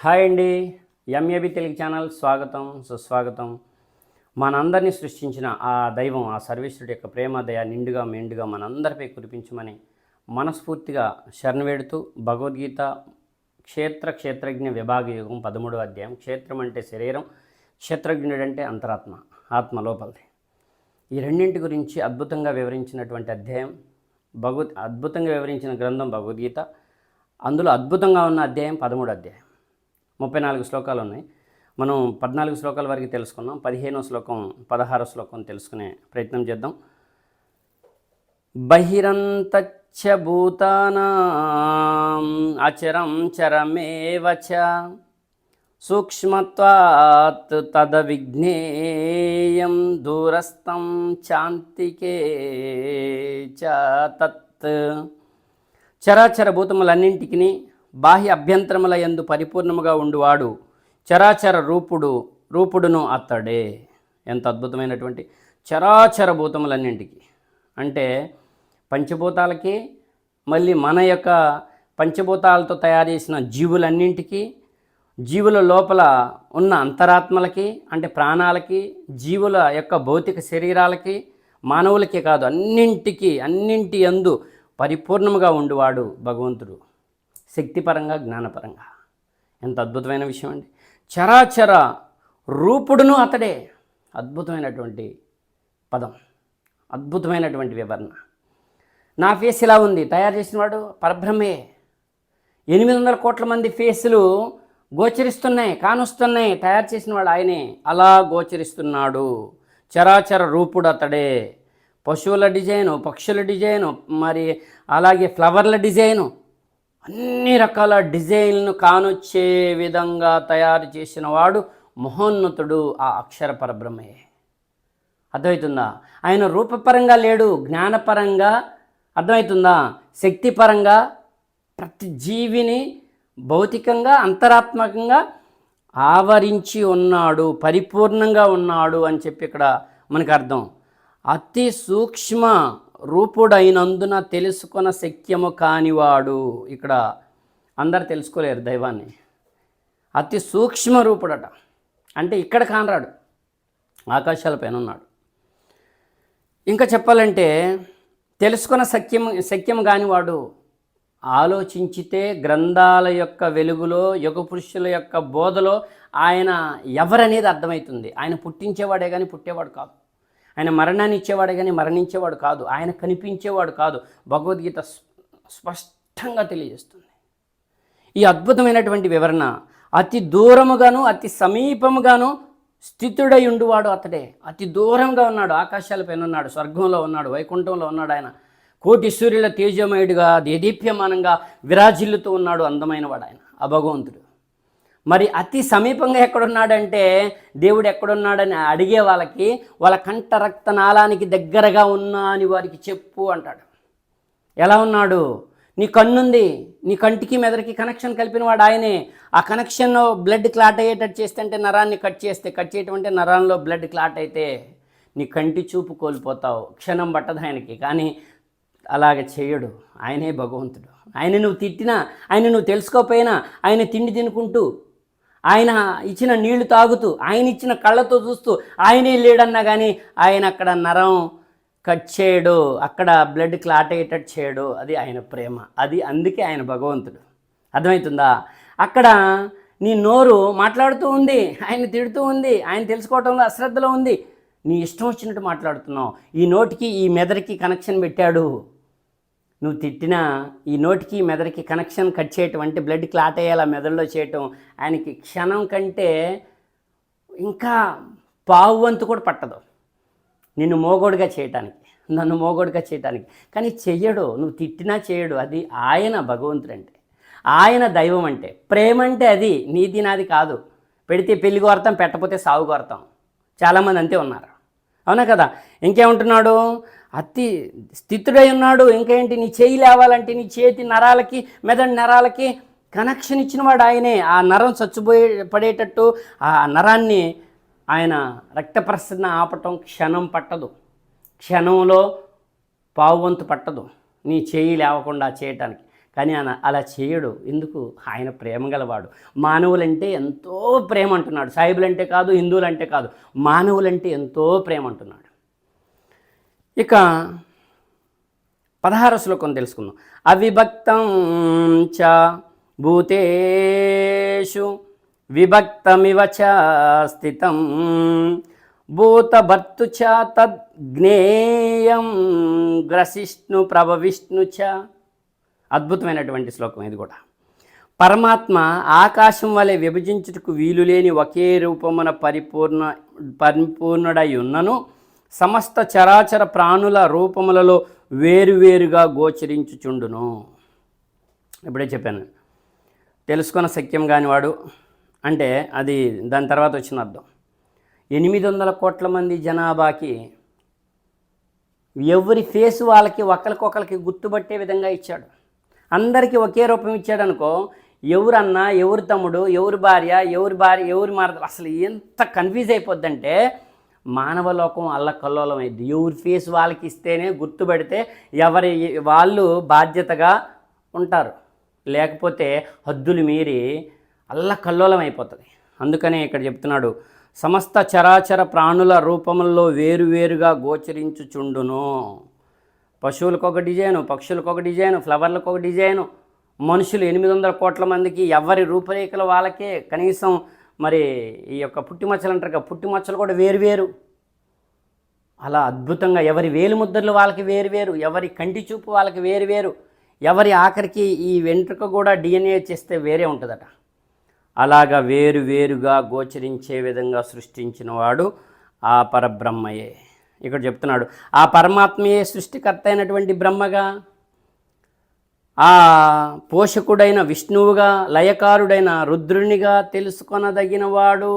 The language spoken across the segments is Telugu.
హాయ్ అండి. ఎంఏబి తెలుగు ఛానల్ స్వాగతం సుస్వాగతం. మనందరినీ సృష్టించిన ఆ దైవం ఆ సర్వేశ్వరుడి యొక్క ప్రేమ దయ నిండుగా మెండుగా మనందరిపై కురిపించమని మనస్ఫూర్తిగా శరణవేడుతూ భగవద్గీత క్షేత్ర క్షేత్రజ్ఞ విభాగ యుగం పదమూడవ అధ్యాయం. క్షేత్రం అంటే శరీరం క్షేత్రజ్ఞుడు అంటే అంతరాత్మ ఆత్మ లోపలిది. ఈ రెండింటి గురించి అద్భుతంగా వివరించినటువంటి అధ్యాయం భగవద్ అద్భుతంగా వివరించిన గ్రంథం భగవద్గీత. అందులో అద్భుతంగా ఉన్న అధ్యాయం పదమూడు అధ్యాయం. ముప్పై నాలుగు శ్లోకాలు ఉన్నాయి. మనం పద్నాలుగు శ్లోకాల వరకు తెలుసుకున్నాం పదిహేనో శ్లోకం పదహారో శ్లోకం తెలుసుకునే ప్రయత్నం చేద్దాం. బహిరంతచ్చ భూతానాం అచరం చరమేవ సూక్ష్మత్వాత్ సూక్ష్మత్వాత్ తదవిజ్ఞేయం దూరస్థం చాంతికే చ తత్. చరాచర భూతములన్నింటికి బాహ్య అభ్యంతరముల యందు పరిపూర్ణముగా ఉండువాడు చరాచర రూపుడు రూపుడును అత్తడే ఎంత అద్భుతమైనటువంటి చరాచర భూతములన్నింటికి. అంటే పంచభూతాలకి మళ్ళీ మన యొక్క పంచభూతాలతో తయారు చేసిన జీవులన్నింటికి జీవుల లోపల ఉన్న అంతరాత్మలకి అంటే ప్రాణాలకి జీవుల యొక్క భౌతిక శరీరాలకి మానవులకే కాదు అన్నింటికి అన్నింటి యందు పరిపూర్ణముగా ఉండువాడు భగవంతుడు. శక్తిపరంగా జ్ఞానపరంగా. ఎంత అద్భుతమైన విషయం అండి. చరాచర రూపుడును అతడే. అద్భుతమైనటువంటి పదం. అద్భుతమైనటువంటి వివరణ. నా ఫేస్ ఇలా ఉంది. తయారు చేసినవాడు పరబ్రహ్మే. ఎనిమిది వందల కోట్ల మంది ఫేసులు గోచరిస్తున్నాయి కానొస్తున్నాయి. తయారు చేసిన వాడు ఆయనే. అలా గోచరిస్తున్నాడు. చరాచర రూపుడు అతడే. పశువుల డిజైను పక్షుల డిజైను మరి అలాగే ఫ్లవర్ల డిజైను అన్ని రకాల డిజైన్లను కానొచ్చే విధంగా తయారు చేసిన వాడు మహోన్నతుడు ఆ అక్షర పరబ్రహ్మయే. అర్థమవుతుందా ఆయన రూపపరంగా లేడు జ్ఞానపరంగా అర్థమవుతుందా శక్తిపరంగా ప్రతి జీవిని భౌతికంగా అంతరాత్మకంగా ఆవరించి ఉన్నాడు పరిపూర్ణంగా ఉన్నాడు అని చెప్పి ఇక్కడ మనకు అర్థం. అతి సూక్ష్మ రూపుడైనందున తెలుసుకొన శక్యము కానివాడు. ఇక్కడ అందరు తెలుసుకోలేరు దైవాన్ని. అతి సూక్ష్మ రూపుడట. అంటే ఇక్కడ కానరాడు. ఆకాశాలపైన ఉన్నాడు ఇంకా చెప్పాలంటే తెలుసుకున్న సత్యం సత్యం కానివాడు ఆలోచించితే గ్రంథాల యొక్క వెలుగులో యుగ పురుషుల యొక్క బోధలో ఆయన ఎవరనేది అర్థమవుతుంది. ఆయన పుట్టించేవాడే కానీ పుట్టేవాడు కాదు. ఆయన మరణాన్ని ఇచ్చేవాడు కానీ మరణించేవాడు కాదు. ఆయన కనిపించేవాడు కాదు. భగవద్గీత స్పష్టంగా తెలియజేస్తుంది. ఈ అద్భుతమైనటువంటి వివరణ అతి దూరముగాను అతి సమీపముగాను స్థితుడై ఉండువాడు అతడే. అతి దూరంగా ఉన్నాడు. ఆకాశాలపైన ఉన్నాడు. స్వర్గంలో ఉన్నాడు. వైకుంఠంలో ఉన్నాడు ఆయన. కోటి సూర్యుల తేజమయుడిగా దేదీప్యమానంగా విరాజిల్లుతూ ఉన్నాడు అందమైన వాడు ఆయన. ఆ భగవంతుడు. మరి అతి సమీపంగా ఎక్కడున్నాడంటే దేవుడు ఎక్కడున్నాడని అడిగే వాళ్ళకి వాళ్ళ కంఠ రక్త నాళానికి దగ్గరగా ఉన్నా అని వారికి చెప్పు అంటాడు. ఎలా ఉన్నాడు? నీ కన్నుంది నీ కంటికి మెదడుకి కనెక్షన్ కలిపిన వాడు ఆయనే. ఆ కనెక్షన్ బ్లడ్ క్లాట్ అయ్యేటట్టు చేస్తే అంటే నరాన్ని కట్ చేస్తే కట్ చేయటం అంటే నరాల్లో బ్లడ్ క్లాట్ అయితే నీ కంటి చూపు కోల్పోతావు. క్షణం పట్టదు ఆయనకి కానీ అలాగ చేయడు. ఆయనే భగవంతుడు. ఆయన నువ్వు తిట్టినా ఆయన నువ్వు తెలుసుకోకపోయినా ఆయన తిండి తినుకుంటూ ఆయన ఇచ్చిన నీళ్ళు తాగుతూ ఆయన ఇచ్చిన కళ్ళతో చూస్తూ ఆయనే లేడన్నా కానీ ఆయన అక్కడ నరం కట్ చేయడు అక్కడ బ్లడ్ క్లాట్ అయ్యేటట్టు చేయడు. అది ఆయన ప్రేమ. అది అందుకే ఆయన భగవంతుడు. అర్థమవుతుందా? అక్కడ నీ నోరు మాట్లాడుతూ ఉంది ఆయన తిడుతూ ఉంది ఆయన తెలుసుకోవటంలో అశ్రద్ధలో ఉంది. నీ ఇష్టం వచ్చినట్టు మాట్లాడుతున్నావు. ఈ నోటికి ఈ మెదడుకి కనెక్షన్ పెట్టాడు. నువ్వు తిట్టినా ఈ నోటికి మెదడుకి కనెక్షన్ కట్ చేయటం అంటే బ్లడ్ క్లాట్ అయ్యేలా మెదడులో చేయటం. ఆయనకి క్షణం కంటే ఇంకా పావు వంతు కూడా పట్టదు. నిన్ను మోగోడుగా చేయటానికి నన్ను మోగోడుగా చేయటానికి. కానీ చెయ్యడు నువ్వు తిట్టినా చేయడు అది ఆయన భగవంతుడు అంటే ఆయన దైవం అంటే. ప్రేమ అంటే అది నీది నాది కాదు. పెడితే పెళ్ళి కోరతాం పెట్టకపోతే సాగు కోరతాం చాలామంది అంతే ఉన్నారు. అవునా కదా? ఇంకేముంటున్నాడు? అతి స్థితుడై ఉన్నాడు. ఇంకేంటి నీ చేయి లేవాలంటే నీ చేతి నరాలకి మెదడు నరాలకి కనెక్షన్ ఇచ్చినవాడు ఆయనే. ఆ నరం చచ్చిపోయే పడేటట్టు ఆ నరాన్ని ఆయన రక్త ప్రసరణ ఆపటం క్షణం పట్టదు. క్షణంలో పావువంతు పట్టదు. నీ చేయి లేవకుండా చేయటానికి. కానీ ఆయన అలా చేయడు. ఎందుకు? ఆయన ప్రేమ గలవాడు. మానవులంటే ఎంతో ప్రేమ అంటున్నాడు. సాయిబులంటే కాదు హిందువులంటే కాదు. మానవులంటే ఎంతో ప్రేమ అంటున్నాడు. ఇక పదహార శ్లోకం తెలుసుకుందాం. అవిభక్తం చ భూతేషు విభక్తమివ చ స్థితం. భూతభర్తు చ తద్జ్ఞేయం గ్రసిష్ణు ప్రభవిష్ణు చ. అద్భుతమైనటువంటి శ్లోకం ఇది కూడా. పరమాత్మ ఆకాశం వలె విభజించుటకు వీలులేని ఒకే రూపమున పరిపూర్ణ పరిపూర్ణుడై ఉన్నను. సమస్త చరాచర ప్రాణుల రూపములలో వేరువేరుగా గోచరించుచుండును. ఇప్పుడే చెప్పాను. తెలుసుకున్న సఖ్యం కానివాడు అంటే అది దాని తర్వాత వచ్చిన అర్థం. ఎనిమిది వందల కోట్ల మంది జనాభాకి ఎవరి ఫేస్ వాళ్ళకి ఒకరికొకరికి గుర్తుపట్టే విధంగా ఇచ్చాడు. అందరికీ ఒకే రూపం ఇచ్చాడు అనుకో ఎవరు అన్న ఎవరు తమ్ముడు ఎవరు భార్య ఎవరి భార్య ఎవరి మారదు అసలు ఎంత కన్ఫ్యూజ్ అయిపోద్దంటే మానవ లోకం అల్ల కల్లోలం ఎవరి ఫేస్ వాళ్ళకి ఇస్తేనే గుర్తుపెడితే ఎవరి వాళ్ళు బాధ్యతగా ఉంటారు. లేకపోతే హద్దులు మీరి అల్ల కల్లోలం అయిపోతుంది అందుకనే ఇక్కడ చెప్తున్నాడు సమస్త చరాచర ప్రాణుల రూపంలో వేరువేరుగా గోచరించుచుండును. పశువులకు ఒక డిజైను పక్షులకు ఒక డిజైను ఫ్లవర్లకు ఒక డిజైను మనుషులు ఎనిమిది వందల కోట్ల మందికి ఎవరి రూపురేఖలు వాళ్ళకే? కనీసం మరి ఈ యొక్క పుట్టిమచ్చలు అంటారు కదా పుట్టిమచ్చలు కూడా వేరువేరు అలా అద్భుతంగా ఎవరి వేలు ముద్రలు వాళ్ళకి వేరువేరు ఎవరి కంటి చూపు వాళ్ళకి వేరువేరు ఎవరి ఆఖరికి ఈ వెంట్రుక కూడా డిఎన్ఏ చేస్తే వేరే ఉంటుందట. అలాగా వేరు వేరుగా గోచరించే విధంగా సృష్టించిన వాడు ఆ పరబ్రహ్మయే. ఇక్కడ చెప్తున్నాడు ఆ పరమాత్మయే సృష్టికర్త అయినటువంటి బ్రహ్మగా ఆ పోషకుడైన విష్ణువుగా లయకారుడైన రుద్రునిగా తెలుసుకొనదగినవాడు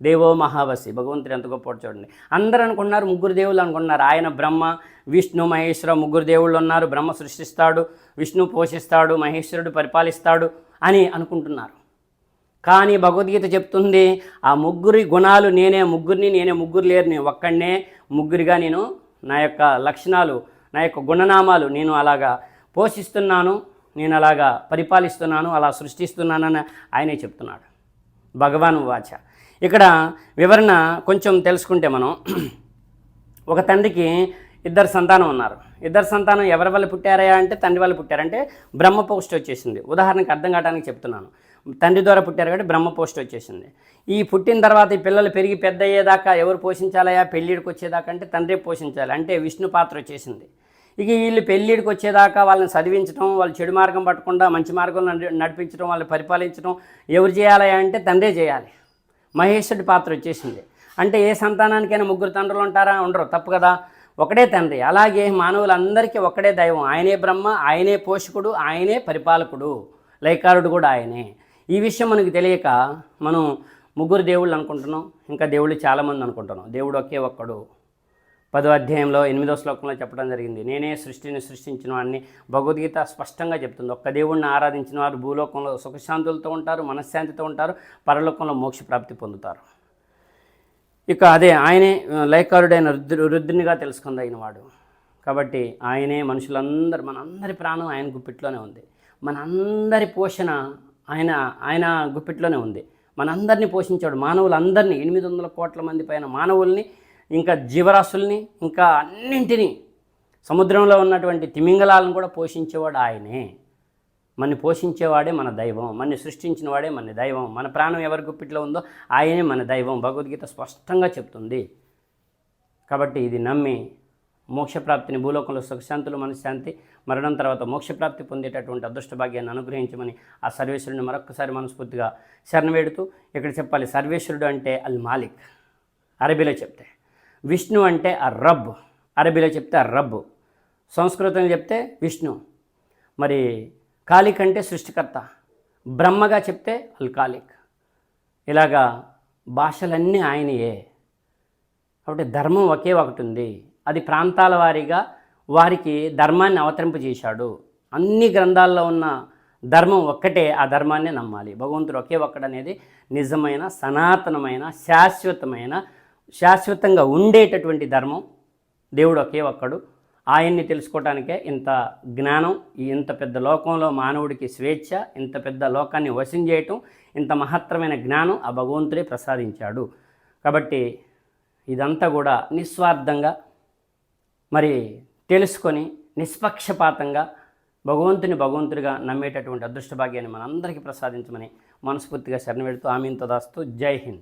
దేవో మహావసి భగవంతుడు ఎంత గొప్ప చూడండి. అందరూ అనుకున్నారు ముగ్గురు దేవుళ్ళు అనుకున్నారు. ఆయన బ్రహ్మ విష్ణు మహేశ్వర ముగ్గురు దేవుళ్ళు ఉన్నారు. బ్రహ్మ సృష్టిస్తాడు విష్ణు పోషిస్తాడు మహేశ్వరుడు పరిపాలిస్తాడు అని అనుకుంటున్నారు. కానీ భగవద్గీత చెప్తుంది ఆ ముగ్గురి గుణాలు నేనే ముగ్గురిని నేనే ముగ్గురు లేరు నేను ఒక్కడనే ముగ్గురిగా నేను నా యొక్క లక్షణాలు నా యొక్క గుణనామాలు నేను అలాగా పోషిస్తున్నాను నేను అలాగా పరిపాలిస్తున్నాను అలా సృష్టిస్తున్నానని ఆయనే చెప్తున్నాడు. భగవాన్ వాచ. ఇక్కడ వివరణ కొంచెం తెలుసుకుంటే మనం ఒక తండ్రికి ఇద్దరు సంతానం ఉన్నారు. ఇద్దరు సంతానం ఎవరి వల్ల పుట్టారయా అంటే తండ్రి వల్ల పుట్టారంటే బ్రహ్మ పోస్ట్ వచ్చేసింది. ఉదాహరణకి అర్థం కావడానికి చెప్తున్నాను. తండ్రి ద్వారా పుట్టారు కాబట్టి బ్రహ్మ పోస్ట్ వచ్చేసింది. ఈ పుట్టిన తర్వాత ఈ పిల్లలు పెరిగి పెద్ద అయ్యేదాకా ఎవరు పోషించాలయా పెళ్ళిడికి వచ్చేదాకా అంటే తండ్రి పోషించాలి. అంటే విష్ణు పాత్ర వచ్చేసింది. ఇక వీళ్ళు పెళ్ళిడికి వచ్చేదాకా వాళ్ళని చదివించడం వాళ్ళు చెడు మార్గం పట్టకుండా మంచి మార్గంలో నడి- నడిపించడం వాళ్ళని పరిపాలించడం ఎవరు చేయాలి అంటే తండ్రే చేయాలి. మహేశ్వరుడి పాత్ర వచ్చేసింది. అంటే ఏ సంతానానికైనా ముగ్గురు తండ్రులు ఉంటారా? ఉండరు. తప్పు కదా. ఒకడే తండ్రి. అలాగే మానవులందరికీ ఒకడే దైవం. ఆయనే బ్రహ్మ ఆయనే పోషకుడు ఆయనే పరిపాలకుడు. లైకారుడు కూడా ఆయనే. ఈ విషయం మనకు తెలియక మనం ముగ్గురు దేవుళ్ళు అనుకుంటున్నాం. ఇంకా దేవుళ్ళు చాలామంది అనుకుంటున్నాం. దేవుడు ఒకే ఒక్కడు. పదో అధ్యాయంలో ఎనిమిదో శ్లోకంలో చెప్పడం జరిగింది. నేనే సృష్టిని సృష్టించిన వాడిని భగవద్గీత స్పష్టంగా చెప్తుంది. ఒక్క దేవుడిని ఆరాధించిన వారు భూలోకంలో సుఖశాంతులతో ఉంటారు మనశ్శాంతితో ఉంటారు పరలోకంలో మోక్ష ప్రాప్తి పొందుతారు. ఇక అదే ఆయనే లైకారుడైన లయకారుడైన రుద్రు రుద్రునిగా తెలుసుకుందగిన వాడు. కాబట్టి ఆయనే మనుషులందరూ మనందరి ప్రాణం ఆయన గుప్పిట్లోనే ఉంది. మనందరి పోషణ ఆయన ఆయన గుప్పిట్లోనే ఉంది. మనందరినీ పోషించాడు. మానవులందరినీ ఎనిమిది వందల కోట్ల మంది పైన మానవుల్ని ఇంకా జీవరాశుల్ని ఇంకా అన్నింటినీ సముద్రంలో ఉన్నటువంటి తిమింగలాలను కూడా పోషించేవాడు ఆయనే. మన పోషించేవాడే మన దైవం మన సృష్టించిన వాడే మన దైవం మన ప్రాణం ఎవరి గుప్పిట్లో ఉందో ఆయనే మన దైవం. భగవద్గీత స్పష్టంగా చెప్తుంది. కాబట్టి ఇది నమ్మి మోక్షప్రాప్తిని భూలోకంలో సుఖశాంతులు మనశ్శాంతి మరణం తర్వాత మోక్షప్రాప్తి పొందేటటువంటి అదృష్ట భాగ్యాన్ని అనుగ్రహించమని ఆ సర్వేశ్వరుని మరొకసారి మనస్ఫూర్తిగా శరణవేడుతూ ఇక్కడ చెప్పాలి సర్వేశ్వరుడు అంటే అల్ మాలిక్. అరబీలో చెప్తే విష్ణు అంటే ఆ రబ్. అరబీలో చెప్తే ఆ రబ్. సంస్కృతంలో చెప్తే విష్ణు. మరి కాలిక్ అంటే సృష్టికర్త. బ్రహ్మగా చెప్తే అల్ కాలిక్ ఇలాగా భాషలన్నీ ఆయనయే. కాబట్టి ధర్మం ఒకే ఒకటి ఉంది. అది ప్రాంతాల వారీగా వారికి ధర్మాన్ని అవతరింపజేశాడు అన్ని గ్రంథాల్లో ఉన్న ధర్మం ఒక్కటే ఆ ధర్మాన్ని నమ్మాలి. భగవంతుడు ఒకే ఒక్కడనేది నిజమైన సనాతనమైన శాశ్వతమైన శాశ్వతంగా ఉండేటటువంటి ధర్మం. దేవుడు ఒకే ఒక్కడు. ఆయన్ని తెలుసుకోవటానికే ఇంత జ్ఞానం ఈ ఇంత పెద్ద లోకంలో మానవుడికి స్వేచ్ఛ ఇంత పెద్ద లోకాన్ని వశం చేయటం ఇంత మహత్తరమైన జ్ఞానం ఆ భగవంతుడే ప్రసాదించాడు. కాబట్టి ఇదంతా కూడా నిస్వార్థంగా మరి తెలుసుకొని నిష్పక్షపాతంగా భగవంతుని భగవంతుడిగా నమ్మేటటువంటి అదృష్ట భాగ్యాన్ని మనందరికీ ప్రసాదించమని మనస్ఫూర్తిగా శరణ పెడుతూ ఆమె దాస్తూ జై హింద్.